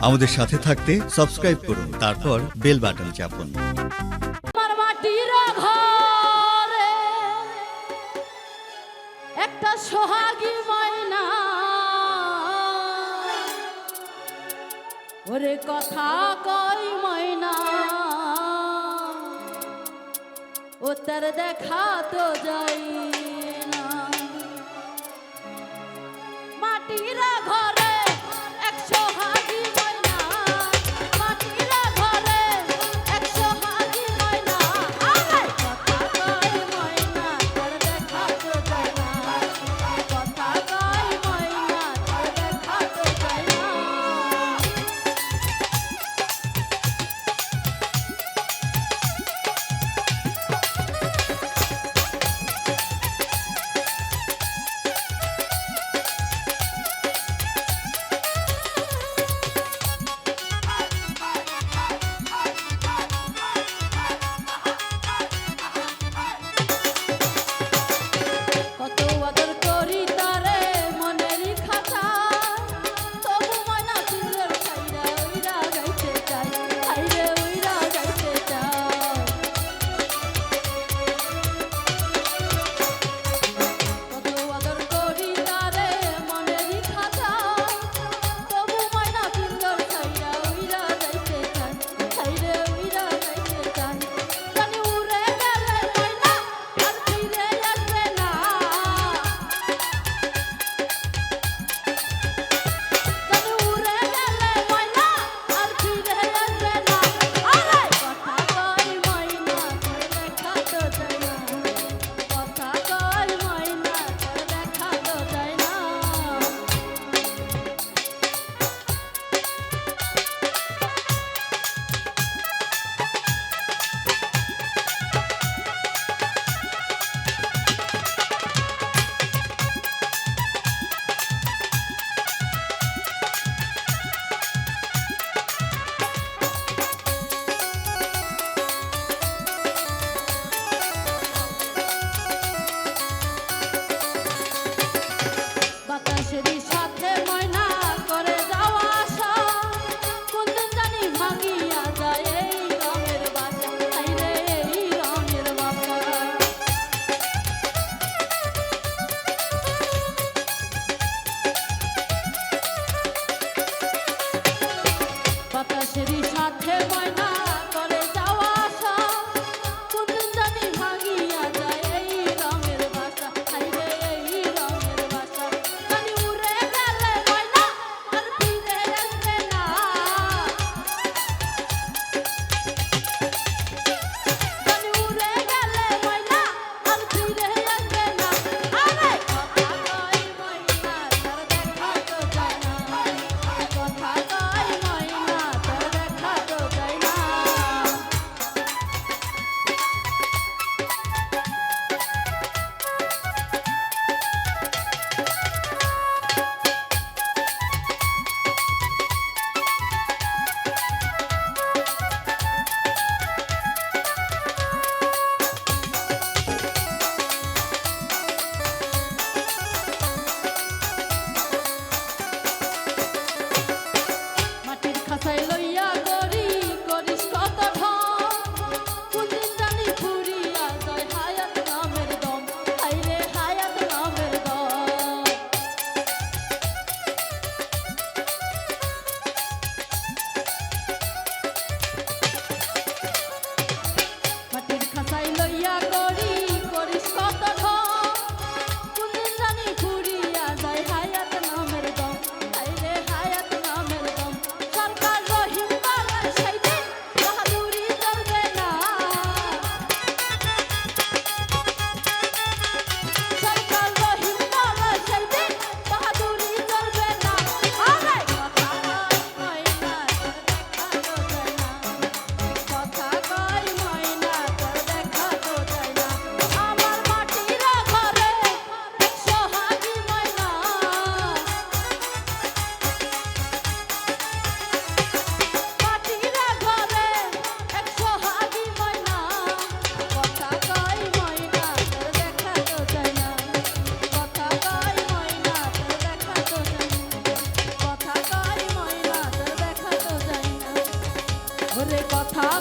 আমাদের সাথে থাকতে সাবস্ক্রাইব করুন, তারপর বেল বাটন চাপুন। একটা সোহাগী ময়না। ওরে কথা কই ময়না। ও তার দেখা তো যাই না। মাটির ঘর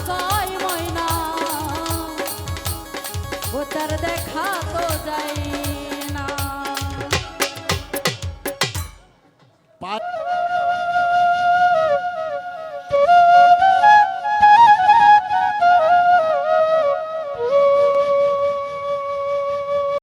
কয় ময়না। ও তার দেখা তো যাই না।